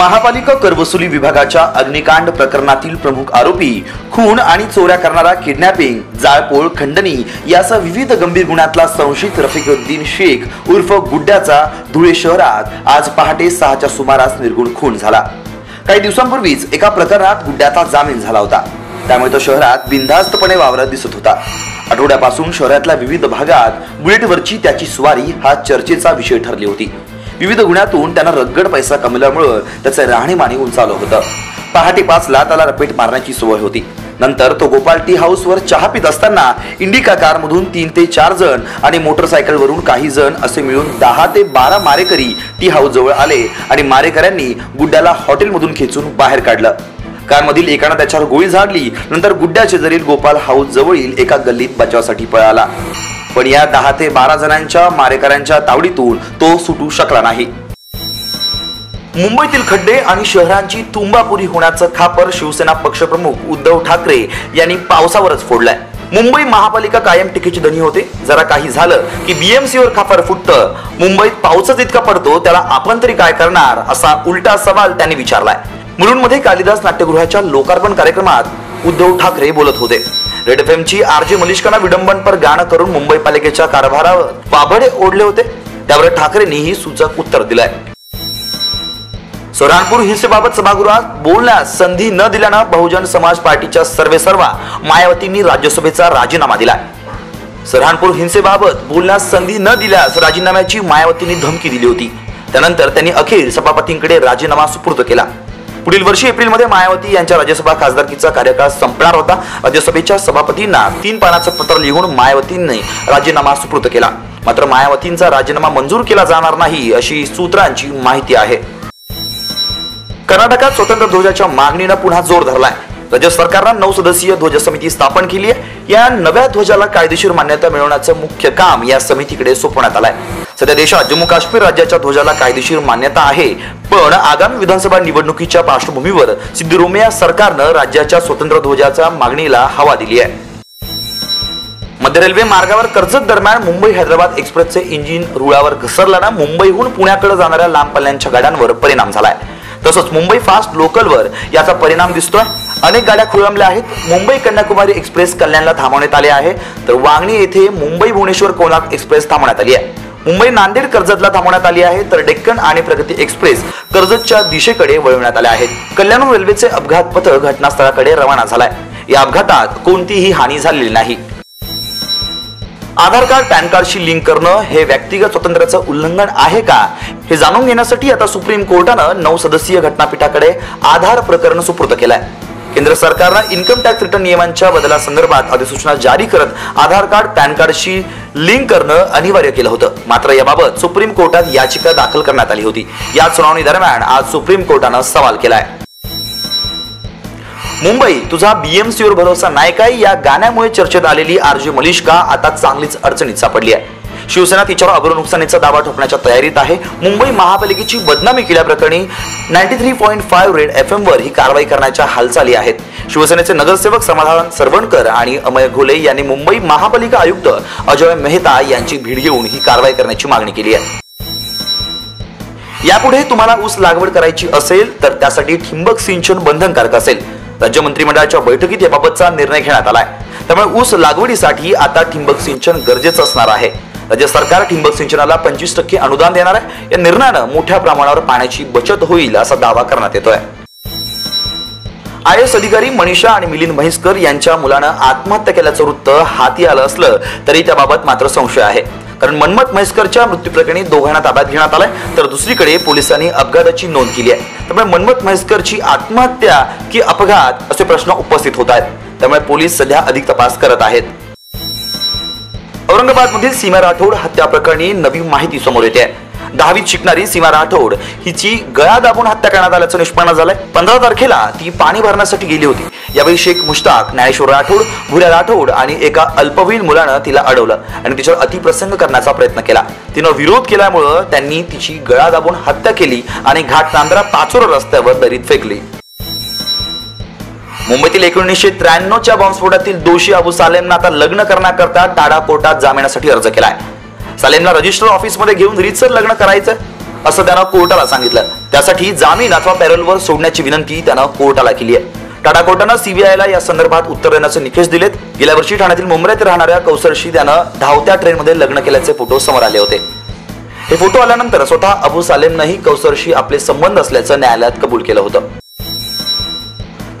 महापालिका करवसुली विभागाच्या अग्निकांड प्रकरणातील प्रमुख आरोपी खून आणि चोऱ्या करणारा किडनॅपिंग जाळपोळ खंडणी यासह विविध गंभीर गुन्ह्यातला संशयित रफिकुद्दीन शेख उर्फ गुड्ड्याचा धुळे शहरात आज पहाटे सहाच्या सुमारास निर्गुण खून झाला. काही दिवसांपूर्वीच एका प्रकरणात गुड्ड्याचा जामीन झाला होता. त्यामुळे तो शहरात बिनधास्तपणे वावरत दिसत होता. आठवड्यापासून शहरातल्या विविध भागात बुलेटवरची त्याची स्वारी हा चर्चेचा विषय ठरली होती. विविध गुन्ह्यातून त्यानं रगड पैसा कमवल्यामुळं त्याचं राहणीमानी उंचावलं होतं. पहाटे पाचला त्याला रपेट मारण्याची सवय होती. नंतर तो गोपाल टी हाऊस वर चहा पित असताना इंडिका कार मधून तीन ते चार जण आणि मोटरसायकलवरून काही जण असे मिळून दहा ते बारा मारेकरी टी हाऊस जवळ आले आणि मारेकऱ्यांनी गुड्ड्याला हॉटेलमधून खेचून बाहेर काढलं. कारमधील एकानं त्याच्यावर गोळी झाडली नंतर गुड्ड्या शेजारील गोपाल हाऊस जवळील एका गल्लीत बचावासाठी पळाला. पण या दहा ते बारा जणांच्या मारेकऱ्यांच्या तावडीतून तो सुटू शकला नाही. मुंबईतील खड्डे आणि शहरांची तुंबापुरी होण्याचं खापर शिवसेना पक्षप्रमुख उद्धव ठाकरे यांनी पावसावरच फोडलाय. मुंबई महापालिका कायम टीकेची धनी होते. जरा काही झालं की बीएमसी वर खापर फुटतं. मुंबईत पाऊसच इतका पडतो त्याला आपण तरी काय करणार असा उलटा सवाल त्यांनी विचारलाय. मुलुंडमध्ये कालिदास नाट्यगृहाच्या लोकार्पण कार्यक्रमात उद्धव ठाकरे बोलत होते. रेड एफ ची आरजे मलिष्कांना विडंबनपर गाणं करून मुंबई पालिकेच्या कारभारावर बाबडे ओढले होते. त्यावर ठाकरेंनी ही सूचक उत्तर दिलंय. सोरानपूर हिंसेबाबत सभागृहात बोलण्यास संधी न दिल्यानं बहुजन समाज पार्टीच्या सर्वे सर्वा मायावतींनी राज्यसभेचा राजीनामा दिला सरहानपूर हिंसेबाबत बोलण्यास संधी न दिल्यास राजीनाम्याची मायावतींनी धमकी दिली होती. त्यानंतर त्यांनी अखेर सभापतींकडे राजीनामा सुपूर्द केला. पुढील वर्षी एप्रिलमध्ये मायावती यांच्या राज्यसभा खासदारकीचा कार्यकाळ संपणार होता. राज्यसभेच्या सभापतींना तीन पानाचं पत्र लिहून मायावतींनी राजीनामा सुपूर्द केला. मात्र मायावतींचा राजीनामा मंजूर केला जाणार नाही अशी सूत्रांची माहिती आहे. कर्नाटकात स्वतंत्र ध्वजाच्या मागणीनं पुन्हा जोर धरलाय. राज्य सरकारनं नऊ सदस्यीय ध्वज समिती स्थापन केली आहे. या नव्या ध्वजाला कायदेशीर मान्यता मिळवण्याचं मुख्य काम या समितीकडे सोपवण्यात आलंय. सध्या देशात जम्मू काश्मीर राज्याच्या ध्वजाला कायदेशीर मान्यता आहे. पण आगामी विधानसभा निवडणुकीच्या पार्श्वभूमीवर सिद्धरोमिया सरकारनं राज्याच्या स्वतंत्र ध्वजाच्या मागणीला हवा दिली आहे. मध्य रेल्वे मार्गावर कर्जत दरम्यान मुंबई हैदराबाद एक्सप्रेसचे इंजिन रुळावर घसरल्यानं मुंबईहून पुण्याकडे जाणाऱ्या लांब पल्ल्यांच्या गाड्यांवर परिणाम झालाय. तसंच मुंबई फास्ट लोकलवर याचा परिणाम दिसतोय. अनेक गाड्या खोळंबल्या आहेत. मुंबई कन्याकुमारी एक्सप्रेस कल्याणला थांबवण्यात आले आहे. तर वांगणी येथे मुंबई भुवनेश्वर कोणार्क एक्सप्रेस थांबवण्यात आली आहे. मुंबई नांदेड कर्जतला थांबवण्यात आली आहे तर डेक्कन आणि प्रगती एक्सप्रेस कर्जतच्या दिशेकडे वळवण्यात आल्या आहेत. कल्याण रेल्वेचे अपघात पथक घटनास्थळाकडे रवाना झालाय. या अपघातात कोणतीही हानी झालेली नाही. आधार कार्ड पॅन कार्डशी लिंक करणं हे व्यक्तिगत स्वातंत्र्याचं उल्लंघन आहे का? हे जाणून घेण्यासाठी आता सुप्रीम कोर्टानं नऊ सदस्यीय घटनापीठाकडे आधार प्रकरण सुपूर्द केलंय. केंद्र सरकारनं इन्कम टॅक्स रिटर्न नियमांच्या बदलासंदर्भात अधिसूचना जारी करत आधार कार्ड पॅन कार्डशी लिंक करणं अनिवार्य केलं होतं. मात्र याबाबत सुप्रीम कोर्टात याचिका दाखल करण्यात आली होती. या सुनावणी दरम्यान आज सुप्रीम कोर्टानं सवाल केलाय. मुंबई तुझा बीएमसी वर भरोसा नाही काय या गाण्यामुळे चर्चेत आलेली आरजी मलिष्का आता चांगलीच अडचणीत सापडली आहे. शिवसेना तिच्यावर अब्रू नुकसानीचा दावा ठोकण्याच्या तयारीत आहे. मुंबई महापालिकेची बदनामी केल्याप्रकरणी ninety three point five red F वर ही कारवाई करण्याच्या हालचाली आहेत. शिवसेनेचे नगरसेवक समाधान सरवणकर आणि अमय घोले यांनी मुंबई महापालिका आयुक्त अजय मेहता यांची भीड घेऊन ही कारवाई करण्याची मागणी केली आहे. यापुढे तुम्हाला ऊस लागवड करायची असेल तर त्यासाठी ठिंबक सिंचन बंधनकारक असेल. राज्य मंत्रिमंडळाच्या बैठकीत याबाबतचा निर्णय घेण्यात आलाय. त्यामुळे ऊस लागवडीसाठी आता ठिंबक सिंचन गरजेचं असणार आहे. राज्य सरकार ठिंबक सिंचनाला पंचवीस टक्के अनुदान देणार आहे. या निर्णयानं मोठ्या प्रमाणावर पाण्याची बचत होईल असा दावा करण्यात येतोय. आय एस अधिकारी मनीषा आणि मिलिंद म्हैसकर यांच्या मुलानं आत्महत्या केल्याचं वृत्त हाती आलं असलं तरी त्याबाबत मात्र संशय आहे. कारण मनमत म्हैसकरच्या मृत्यू प्रकरणी दोघांना ताब्यात घेण्यात आलाय तर दुसरीकडे पोलिसांनी अपघाताची नोंद केली आहे. त्यामुळे मनमत म्हैसकरची आत्महत्या की अपघात असे प्रश्न उपस्थित होत आहेत. त्यामुळे पोलीस सध्या अधिक तपास करत आहेत. औरंगाबाद मधील सीमा राठोड हत्या प्रकरणी नवी माहिती समोर येते. दहावीत शिकणारी सीमा राठोड हिची गळा दाबून हत्या करण्यात आल्याचं निष्पन्न झालंय. पंधरा तारखेला ती पाणी भरण्यासाठी गेली होती. यावेळी शेख मुश्ताक ज्ञानेश्वर राठोड भुऱ्या राठोड आणि एका अल्पवयीन मुलानं तिला अडवलं आणि तिच्यावर अतिप्रसंग करण्याचा प्रयत्न केला. तिनं विरोध केल्यामुळं त्यांनी तिची गळा दाबून हत्या केली आणि घाट नांदरा पाचोरा रस्त्यावर दरीत फेकली. मुंबईतील एकोणीसशे त्र्याण्णवच्या बॉम्बस्फोटातील दोषी अबू सालेमनं आता लग्न करण्याकरता टाडा कोर्टात जामिनासाठी अर्ज केलाय. सालेमला रजिस्टर ऑफिसमध्ये घेऊन रितसर लग्न करायचं असं त्यानं कोर्टाला सांगितलं. त्यासाठी जामीन अथवा पॅरोलवर सोडण्याची विनंती त्यानं कोर्टाला केली आहे. टाटा कोर्टानं सीबीआयला या संदर्भात उत्तर देण्याचे निकष दिलेत. गेल्या वर्षी ठाण्यातील मुंबईत राहणाऱ्या कौसरशी त्यानं धावत्या ट्रेनमध्ये लग्न केल्याचे फोटो समोर आले होते. हे फोटो आल्यानंतर स्वतः अबू सालेमनंही कौसरशी आपले संबंध असल्याचं न्यायालयात कबूल केलं होतं.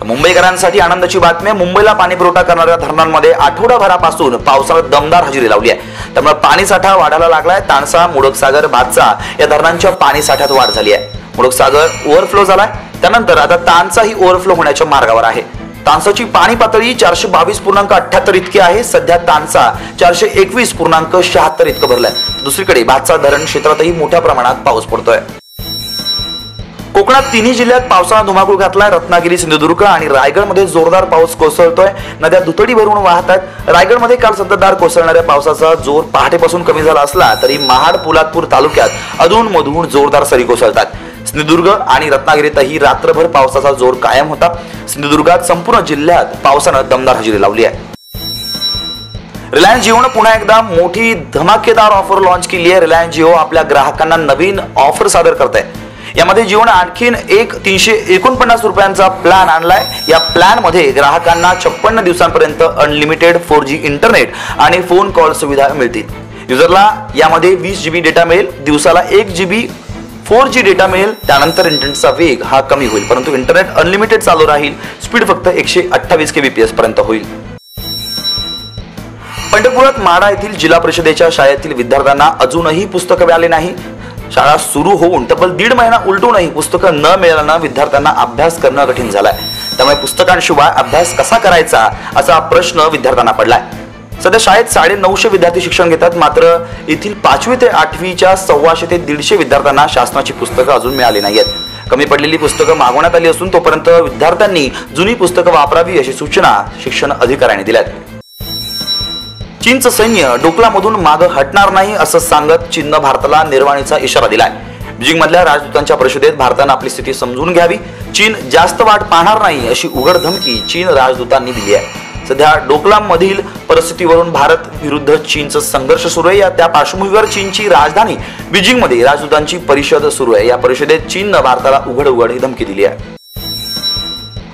मुंबईकरांसाठी आनंदाची बातमी मुंबईला पाणी पुरवठा करणाऱ्या धरणांमध्ये आठवडाभरापासून पावसानं दमदार हजेरी लावली आहे. त्यामुळे पाणी साठा वाढायला लागलाय. तानसा मुडकसागर भातसा या धरणांच्या पाणी साठ्यात वाढ झाली आहे. मुडकसागर ओव्हरफ्लो झालाय. त्यानंतर आता तानसाही ओव्हरफ्लो होण्याच्या मार्गावर आहे. तानसाची पाणी पातळी चारशे बावीस पूर्णांक अठ्याहत्तर इतकी आहे. सध्या तानसा चारशे एकवीस पूर्णांक शहात्तर इतकं भरलाय. दुसरीकडे भातसा धरण क्षेत्रातही मोठ्या प्रमाणात पाऊस पडतोय. कोकणात तिन्ही जिल्ह्यात पावसानं धुमाकूळ घातलाय रत्नागिरी सिंधुदुर्ग आणि रायगडमध्ये जोरदार पाऊस कोसळतोय. नद्या दुतडी भरून वाहत आहेत रायगडमध्ये काल संततधार कोसळणाऱ्या पावसाचा जोर पहाटेपासून कमी झाला असला तरी महाड पोलादपूर तालुक्यात अधूनमधून जोरदार सरी कोसळतात. सिंधुदुर्ग आणि रत्नागिरीतही रात्रभर पावसाचा जोर कायम होता. सिंधुदुर्गात संपूर्ण जिल्ह्यात पावसानं दमदार हजेरी लावली आहे. रिलायन्स जिओनं पुन्हा एकदा मोठी धमाकेदार ऑफर लॉन्च केली आहे. रिलायन्स जिओ आपल्या ग्राहकांना नवीन ऑफर सादर करत आहे यामध्ये जिओनं आणखीन एक तीनशे एकोणपन्नास रुपयांचा प्लॅन आणलाय. या प्लॅनमध्ये ग्राहकांना छप्पन्न दिवसांपर्यंत अनलिमिटेड फोर जी इंटरनेट आणि फोन कॉल सुविधा मिळतील. युजरला यामध्ये वीस जीबी डेटा मिळेल. दिवसाला एक जीबी फोर जी डेटा मिळेल. त्यानंतर इंटरनेटचा वेग हा कमी होईल. परंतु इंटरनेट अनलिमिटेड चालू राहील. स्पीड फक्त एकशे अठ्ठावीस के बीपीएस पर्यंत होईल. पंढरपुरात माडा येथील जिल्हा परिषदेच्या शाळेतील विद्यार्थ्यांना अजूनही पुस्तकं मिळाले नाही. शाळा सुरू होऊन तब्बल दीड महिना उलटूनही पुस्तकं न मिळाल्यानं विद्यार्थ्यांना अभ्यास करणं कठीण झालंय. त्यामुळे पुस्तकांशिवाय अभ्यास कसा करायचा असा प्रश्न विद्यार्थ्यांना पडलाय. सध्या शाळेत साडे नऊशे विद्यार्थी शिक्षण घेतात मात्र येथील पाचवी ते आठवीच्या सव्वाशे ते दीडशे विद्यार्थ्यांना शासनाची पुस्तकं अजून मिळाली नाहीयेत. कमी पडलेली पुस्तकं मागवण्यात आली असून तोपर्यंत विद्यार्थ्यांनी जुनी पुस्तकं वापरावी अशी सूचना शिक्षण अधिकाऱ्यांनी दिल्यात. चीनचं सैन्य डोकलामधून मागं हटणार नाही असं सांगत चीननं भारताला निर्वाणीचा इशारा दिलाय. बीजिंग मधल्या राजदूतांच्या परिषदेत भारतानं आपली स्थिती समजून घ्यावी. चीन जास्त वाट पाहणार नाही अशी उघड धमकी चीन राजदूतांनी दिली आहे. सध्या डोकलाम मधील परिस्थितीवरून भारत विरुद्ध चीनचा संघर्ष सुरू आहे. या त्या पार्श्वभूमीवर चीनची राजधानी बीजिंगमध्ये राजदूतांची परिषद सुरू आहे. या परिषदेत चीननं भारताला उघड उघड ही धमकी दिली आहे.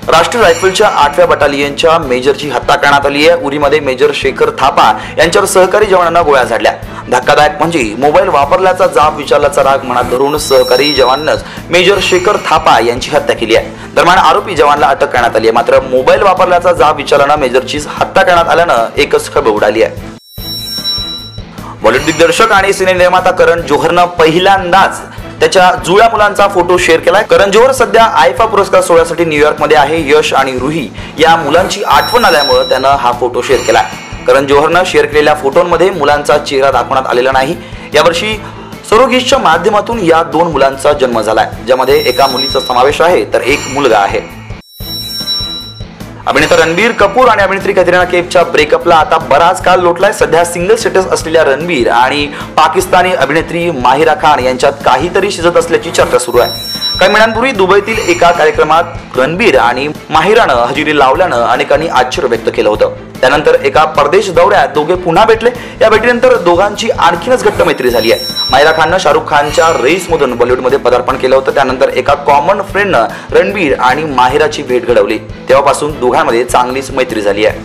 राष्ट्रीय रायफलच्या आठव्या बटालियनच्या मेजरची हत्या करण्यात आली आहे. उरीमध्ये मेजर शेखर थापा यांच्यावर सहकारी जवानांना गोळ्या झाडल्या. धक्कादायक म्हणजे मोबाईल वापरल्याचा जाब विचारल्याचा राग मनात धरून सहकारी जवानच मेजर शेखर थापा यांची हत्या केली आहे. दरम्यान आरोपी जवानला अटक करण्यात आली आहे. मात्र मोबाईल वापरल्याचा जाब विचारल्यानं मेजरची हत्या करण्यात आल्यानं एकच खब उडाली आहे. बॉलिवूड दिग्दर्शक आणि सिनेनिर्माता करण जोहरनं पहिल्यांदाच त्याच्या जुळ्या मुलांचा फोटो शेअर केलाय. करण जोहर सध्या आयफा पुरस्कार सोहळ्यासाठी न्यूयॉर्कमध्ये आहे यश आणि रुही. या मुलांची आठवण आल्यामुळे त्यानं हा फोटो शेअर केलाय. करण जोहरनं शेअर केलेल्या फोटोंमध्ये मुलांचा चेहरा दाखवण्यात आलेला नाही. यावर्षी सरोगीसच्या माध्यमातून या दोन मुलांचा जन्म झालाय ज्यामध्ये एका मुलीचा समावेश आहे तर एक मुलगा आहे. अभिनेता रणबीर कपूर आणि अभिनेत्री कतरिना केफच्या ब्रेकअपला आता बराच काळ लोटलाय. सध्या सिंगल स्टेटस असलेल्या रणबीर आणि पाकिस्तानी अभिनेत्री माहिरा खान यांच्यात काहीतरी शिजत असल्याची चर्चा सुरू आहे. काही महिन्यांपूर्वी दुबईतील एका कार्यक्रमात रणबीर आणि माहिरानं हजेरी लावल्यानं अनेकांनी आश्चर्य व्यक्त केलं होतं. त्यानंतर एका परदेश दौऱ्यात दोघे पुन्हा भेटले. या भेटीनंतर दोघांची आणखीनच घट्ट मैत्री झाली आहे. माहिरा खाननं शाहरुख खानच्या रेस मधून बॉलिवूडमध्ये पदार्पण केलं होतं. त्यानंतर एका कॉमन फ्रेंडनं रणबीर आणि माहिराची भेट घडवली. तेव्हापासून दोघांमध्ये चांगलीच मैत्री झाली आहे.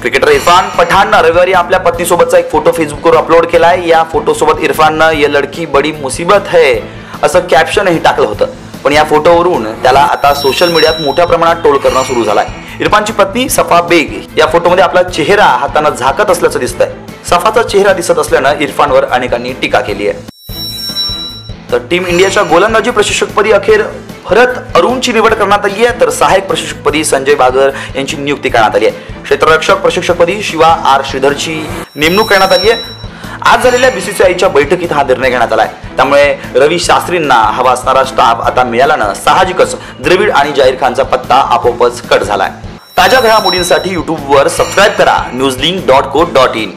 क्रिकेटर इरफान पठाणनं रविवारी आपल्या पत्नीसोबतचा एक फोटो फेसबुकवर अपलोड केलाय. या फोटोसोबत इरफाननं ये लडकी बडी मुसीबत है. असं कॅप्शनही टाकलं होतं. पण या फोटोवरून त्याला आता सोशल मीडियात मोठ्या प्रमाणात टोल करणं सुरू झालाय. इरफानची पत्नी सफा बेग या फोटोमध्ये आपला चेहरा हाताना झाकत असल्याचं दिसतंय. सफाचा चेहरा दिसत असल्यानं इरफानवर अनेकांनी टीका केली आहे तर टीम इंडियाच्या गोलंदाजी प्रशिक्षकपदी अखेर भरत अरुणची निवड करण्यात आली आहे. तर सहाय्यक प्रशिक्षकपदी संजय बागर यांची नियुक्ती करण्यात आली आहे. क्षेत्ररक्षक प्रशिक्षकपदी शिवा आर श्रीधरची नेमणूक करण्यात आली आहे. आज झालेल्या बीसीसीआयच्या बैठकीत हा निर्णय घेण्यात आलाय. त्यामुळे रवी शास्त्रींना हवा असणारा स्टाफ आता मिळाल्यानं साहजिकच द्रविड आणि जाहीर खानचा पत्ता आपोआपच कट झालाय. ताज्या घडामोडींसाठी युट्यूबवर सबस्क्राईब करा. News link dot co dot in